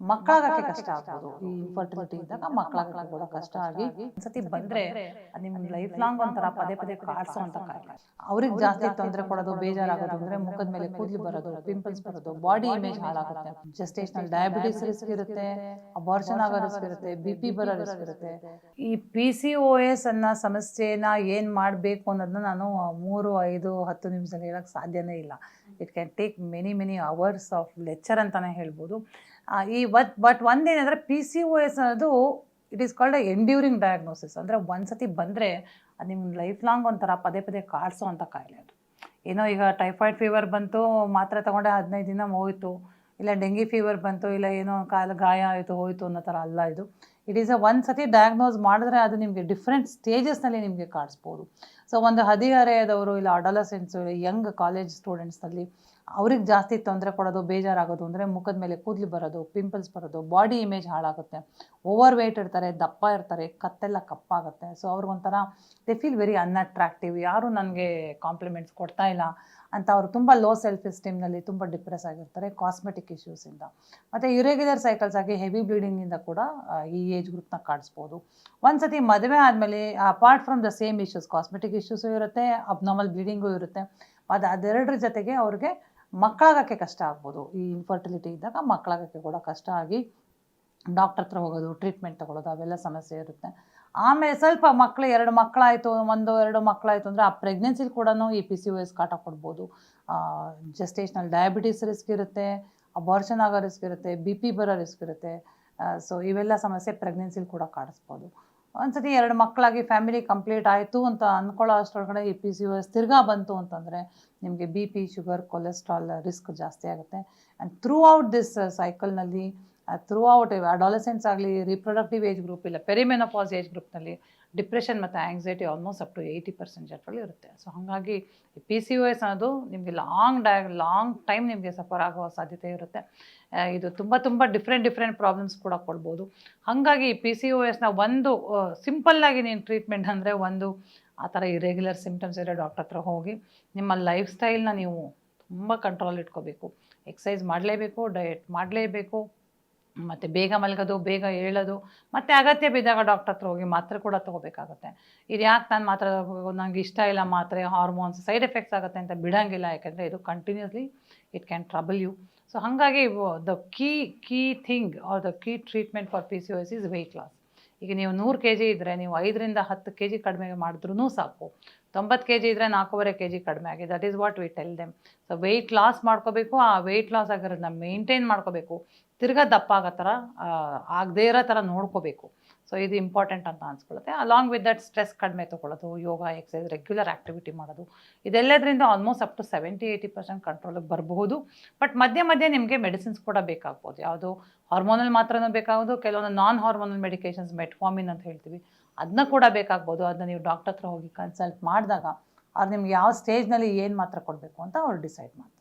ಮಕ್ಕಳಾಗಕ್ಕೆ ಕಷ್ಟ ಆಗ್ಬೋದು. ಈ ಇನ್ಫರ್ಟಿಲಿಟಿ ಇದ್ದಾಗ ಮಕ್ಕಳಾಗಕ್ಕೆ ಕೂಡ ಕಷ್ಟ ಆಗಿ ಒಂದ್ಸತಿ ಬಂದ್ರೆ ನಿಮ್ ಲೈಫ್ ಲಾಂಗ್ ಒಂಥರ ಪದೇ ಪದೇ ಕಾಡ್ಸೋ ಅಂತ ಕಾಯಿಲೆ. ಅವ್ರಿಗೆ ಜಾಸ್ತಿ ತೊಂದರೆ ಕೊಡೋದು ಬೇಜಾರಾಗೋದು ಅಂದ್ರೆ ಮುಖದ ಮೇಲೆ ಕೂದಲು ಬರೋದು ಪಿಂಪಲ್ಸ್ ಬರೋದು ಬಾಡಿ ಇಮೇಜ್ ಹಾಳಾಗುತ್ತೆ ಜಸ್ಟೇಷನಲ್ ಡಯಾಬಿಟಿಸ್ ರಿಸ್ಕ್ ಇರುತ್ತೆ ಅಬಾರ್ಷನ್ ಆಗೋ ರಿಸ್ಕ್ ಇರುತ್ತೆ ಬಿ ಪಿ ಬರೋ ರಿಸ್ಕ್ ಇರುತ್ತೆ. ಈ ಪಿ ಸಿ ಓ ಎಸ್ ಅನ್ನೋ ಸಮಸ್ಯೆನ ಏನ್ ಮಾಡಬೇಕು ಅನ್ನೋದನ್ನ ನಾನು ಮೂರು ಐದು ಹತ್ತು ನಿಮಿಷದಲ್ಲಿ ಹೇಳಕ್ ಸಾಧ್ಯನೇ ಇಲ್ಲ. It can take many many hours of lecture ಅಂತಾನೆ ಹೇಳ್ಬೋದು. ಈ ಬಟ್ ಬಟ್ ಒಂದೇನಂದ್ರೆ ಪಿ ಸಿ ಓ ಎಸ್ ಅನ್ನೋದು it is called enduring diagnosis ಅಂದರೆ ಒಂದ್ಸತಿ ಬಂದರೆ ಅದು ನಿಮ್ಮ ಲೈಫ್ ಲಾಂಗ್ ಒಂಥರ ಪದೇ ಪದೇ ಕಾಡಿಸೋ ಅಂಥ ಕಾಯಿಲೆ ಅದು. ಏನೋ ಈಗ ಟೈಫಾಯ್ಡ್ ಫೀವರ್ ಬಂತು, ಮಾತ್ರೆ ತಗೊಂಡೆ ಹದಿನೈದು ದಿನ ಹೋಯಿತು, ಇಲ್ಲ ಡೆಂಗಿ ಫೀವರ್ ಬಂತು, ಇಲ್ಲ ಏನೋ ಕಾಲು ಗಾಯ ಆಯಿತು, ಹೋಯಿತು ಅನ್ನೋ ಥರ ಅಲ್ಲ ಇದು. ಇಟ್ ಈಸ್ ಅ ಒಂದು ಸತಿ ಡಯಾಗ್ನೋಸ್ ಮಾಡಿದ್ರೆ ಅದು ನಿಮಗೆ ಡಿಫ್ರೆಂಟ್ ಸ್ಟೇಜಸ್ನಲ್ಲಿ ನಿಮಗೆ ಕಾಡಿಸ್ಬೋದು. ಸೊ ಒಂದು ಹದಿಹರೆಯದವರು, ಇಲ್ಲ ಅಡಲಸೆನ್ಸು ಇಲ್ಲ ಯಂಗ್ ಕಾಲೇಜ್ ಸ್ಟೂಡೆಂಟ್ಸ್ನಲ್ಲಿ ಅವ್ರಿಗೆ ಜಾಸ್ತಿ ತೊಂದರೆ ಕೊಡೋದು, ಬೇಜಾರಾಗೋದು ಅಂದರೆ ಮುಖದ ಮೇಲೆ ಕೂದಲು ಬರೋದು ಪಿಂಪಲ್ಸ್ ಬರೋದು ಬಾಡಿ ಇಮೇಜ್ ಹಾಳಾಗುತ್ತೆ. ಓವರ್ ವೆಯ್ಟ್ ಇರ್ತಾರೆ, ದಪ್ಪ ಇರ್ತಾರೆ, ಕತ್ತೆಲ್ಲ ಕಪ್ಪಾಗುತ್ತೆ. ಸೊ ಅವ್ರಿಗೊಂಥರ ದೇ ಫೀಲ್ ವೆರಿ ಅನ್ಅಟ್ರಾಕ್ಟಿವ್ ಯಾರು ನನಗೆ ಕಾಂಪ್ಲಿಮೆಂಟ್ಸ್ ಕೊಡ್ತಾ ಇಲ್ಲ ಅಂತ ಅವರು ತುಂಬ ಲೋ ಸೆಲ್ಫ್ ಎಸ್ಟೀಮ್ನಲ್ಲಿ ತುಂಬ ಡಿಪ್ರೆಸ್ ಆಗಿರ್ತಾರೆ ಕಾಸ್ಮೆಟಿಕ್ ಇಶ್ಯೂಸಿಂದ ಮತ್ತು ಇರೆಗ್ಯುಲರ್ ಸೈಕಲ್ಸ್ ಆಗಿ ಹೆವಿ ಬ್ಲೀಡಿಂಗಿಂದ ಕೂಡ ಈ ಏಜ್ ಗ್ರೂಪ್ನ ಕಾಡಿಸ್ಬೋದು. ಒಂದ್ಸತಿ ಮದುವೆ ಆದಮೇಲೆ apart from the same issues cosmetic issues ಇರುತ್ತೆ ಅಬ್ನಾರ್ಮಲ್ ಬ್ಲೀಡಿಂಗು ಇರುತ್ತೆ. ಅದು ಅದೆರಡರ ಜೊತೆಗೆ ಅವ್ರಿಗೆ ಮಕ್ಕಳಾಗಕ್ಕೆ ಕಷ್ಟ ಆಗ್ಬೋದು. ಈ ಇನ್ಫರ್ಟಿಲಿಟಿ ಇದ್ದಾಗ ಮಕ್ಕಳಾಗಕ್ಕೆ ಕೂಡ ಕಷ್ಟ ಆಗಿ ಡಾಕ್ಟರ್ ಹತ್ರ ಹೋಗೋದು ಟ್ರೀಟ್ಮೆಂಟ್ ತಗೊಳ್ಳೋದು, ಅವೆಲ್ಲ ಸಮಸ್ಯೆ ಇರುತ್ತೆ. ಆಮೇಲೆ ಸ್ವಲ್ಪ ಮಕ್ಕಳು ಎರಡು ಮಕ್ಕಳಾಯಿತು, ಒಂದು, ಎರಡು ಮಕ್ಕಳಾಯಿತು ಅಂದರೆ ಆ ಪ್ರೆಗ್ನೆನ್ಸಿಲಿ ಕೂಡ ಈ ಪಿ ಸಿ ಒ ಎಸ್ ಕಾಟ ಕೊಡ್ಬೋದು. ಜಸ್ಟೇಷನಲ್ ಡಯಾಬಿಟೀಸ್ ರಿಸ್ಕ್ ಇರುತ್ತೆ ಅಬಾರ್ಷನ್ ಆಗೋ ರಿಸ್ಕ್ ಇರುತ್ತೆ ಬಿ ಪಿ ಬರೋ ರಿಸ್ಕ್ ಇರುತ್ತೆ. ಸೊ ಇವೆಲ್ಲ ಸಮಸ್ಯೆ ಪ್ರೆಗ್ನೆನ್ಸಿಲಿ ಕೂಡ ಕಾಡಿಸ್ಬೋದು. ಒಂದ್ಸತಿ ಎರಡು ಮಕ್ಕಳಾಗಿ ಫ್ಯಾಮಿಲಿ ಕಂಪ್ಲೀಟ್ ಆಯಿತು ಅಂತ ಅಂದ್ಕೊಳ್ಳೋ ಅಷ್ಟರೊಳಗಡೆ ಈ ಪಿ ಸಿ ಯು ಎಸ್ ತಿರ್ಗಾ ಬಂತು ಅಂತಂದರೆ ನಿಮಗೆ B P sugar cholesterol risk ಜಾಸ್ತಿ ಆಗುತ್ತೆ. ಆ್ಯಂಡ್ ಥ್ರೂ ಔಟ್ ದಿಸ್ ಸೈಕಲ್ನಲ್ಲಿ ಥ್ರೂ ಔಟ್ ಅಡಾಲಸೆನ್ಸ್ ಆಗಲಿ ರಿಪ್ರೊಡಕ್ಟಿವ್ ಏಜ್ ಗ್ರೂಪ್ ಇಲ್ಲ ಪೆರಿಮೆನೋಪಾಸ್ ಏಜ್ ಗ್ರೂಪ್ನಲ್ಲಿ ಡಿಪ್ರೆಷನ್ ಮತ್ತು anxiety almost up to eighty percent ಜನರಲ್ಲಿ ಇರುತ್ತೆ. ಸೊ ಹಾಗಾಗಿ ಪಿ ಸಿ ಒ ಎಸ್ ಅನ್ನೋದು ನಿಮಗೆ ಲಾಂಗ್ ಡಯ ಲಾಂಗ್ ಟೈಮ್ ನಿಮಗೆ ಸಫರ್ ಆಗೋ ಸಾಧ್ಯತೆ ಇರುತ್ತೆ. ಇದು ತುಂಬ ತುಂಬ ಡಿಫ್ರೆಂಟ್ ಡಿಫ್ರೆಂಟ್ ಪ್ರಾಬ್ಲಮ್ಸ್ ಕೂಡ ಕೊಡ್ಬೋದು. ಹಾಗಾಗಿ ಪಿ ಸಿ ಒ ಎಸ್ನ ಒಂದು ಸಿಂಪಲ್ಲಾಗಿ ನೀನು ಟ್ರೀಟ್ಮೆಂಟ್ ಅಂದರೆ ಒಂದು ಆ ಥರ ಇರೆಗ್ಯುಲರ್ ಸಿಮ್ಟಮ್ಸ್ ಇರೋ ಡಾಕ್ಟರ್ ಹತ್ರ ಹೋಗಿ ನಿಮ್ಮ ಲೈಫ್ ಸ್ಟೈಲ್ನ ನೀವು ತುಂಬ ಕಂಟ್ರೋಲ್ ಇಟ್ಕೋಬೇಕು. ಎಕ್ಸಸೈಸ್ ಮಾಡಲೇಬೇಕು ಡಯಟ್ ಮಾಡಲೇಬೇಕು ಮತ್ತು ಬೇಗ ಮಲಗೋದು, ಬೇಗ ಹೇಳೋದು ಮತ್ತು ಅಗತ್ಯ ಬಿದ್ದಾಗ ಡಾಕ್ಟರ್ ಹತ್ರ ಹೋಗಿ ಮಾತ್ರೆ ಕೂಡ ತೊಗೋಬೇಕಾಗುತ್ತೆ. ಇದು ಯಾಕೆ ನಾನು ಮಾತ್ರ ನನಗೆ ನಂಗೆ ಇಷ್ಟ ಇಲ್ಲ ಮಾತ್ರೆ ಹಾರ್ಮೋನ್ಸ್ ಸೈಡ್ ಎಫೆಕ್ಟ್ಸ್ ಆಗುತ್ತೆ ಅಂತ ಬಿಡೋಂಗಿಲ್ಲ, ಯಾಕೆಂದರೆ ಇದು continuously it can trouble you so ಹಾಗಾಗಿ the key key thing are the key treatment for P C S is weight loss ಈಗ ನೀವು ನೂರು ಕೆ ಜಿ ಇದ್ದರೆ ನೀವು ಐದರಿಂದ ಹತ್ತು ಕೆ ಜಿ ಕಡಿಮೆ ಮಾಡಿದ್ರೂ ಸಾಕು. ತೊಂಬತ್ತು ಕೆ ಜಿ ಇದ್ದರೆ ನಾಲ್ಕೂವರೆ ಕೆ ಜಿ ಕಡಿಮೆ ಆಗಿದೆ. That is what we tell them so weight loss ಮಾಡ್ಕೋಬೇಕು. ಆ ವೆಯ್ಟ್ ಲಾಸ್ ಆಗಿರೋದನ್ನ ಮೇಂಟೈನ್ ಮಾಡ್ಕೋಬೇಕು. ತಿರ್ಗಾ ದಪ್ಪ ಆಗೋ ಥರ ಆಗದೇ ಇರೋ ಥರ ನೋಡ್ಕೋಬೇಕು. ಸೊ ಇದು ಇಂಪಾರ್ಟೆಂಟ್ ಅಂತ ಅನ್ಸ್ಕೊಳ್ಳುತ್ತೆ ಅಲಾಂಗ್ ವಿತ್ ದಟ್ ಸ್ಟ್ರೆಸ್ ಕಡಿಮೆ ತೊಗೊಳ್ಳೋದು, ಯೋಗ ಎಕ್ಸಸೈಸ್ ರೆಗ್ಯುಲರ್ ಆ್ಯಕ್ಟಿವಿಟಿ ಮಾಡೋದು. ಇದೆಲ್ಲದರಿಂದ almost up to seventy eighty percent ಕಂಟ್ರೋಲಿಗೆ ಬರಬಹುದು. ಬಟ್ ಮಧ್ಯೆ ಮಧ್ಯೆ ನಿಮಗೆ ಮೆಡಿಸಿನ್ಸ್ ಕೂಡ ಬೇಕಾಗ್ಬೋದು. ಯಾವುದು ಹಾರ್ಮೋನಲ್ ಮಾತ್ರನೂ ಬೇಕಾಗೋದು, ಕೆಲವೊಂದು ನಾನ್ ಹಾರ್ಮೋನಲ್ ಮೆಡಿಕೇಷನ್ಸ್ ಮೆಟ್ಫಾಮಿನ್ ಅಂತ ಹೇಳ್ತೀವಿ. ಅದನ್ನ ಕೂಡ ಬೇಕಾಗ್ಬೋದು ಅದನ್ನ ನೀವು ಡಾಕ್ಟರ್ ಹತ್ರ ಹೋಗಿ ಕನ್ಸಲ್ಟ್ ಮಾಡಿದಾಗ ಅವ್ರು ನಿಮ್ಗೆ ಯಾವ ಸ್ಟೇಜ್ನಲ್ಲಿ ಏನು ಮಾತ್ರ ಕೊಡಬೇಕು ಅಂತ ಅವ್ರು ಡಿಸೈಡ್ ಮಾಡ್ತಾರೆ.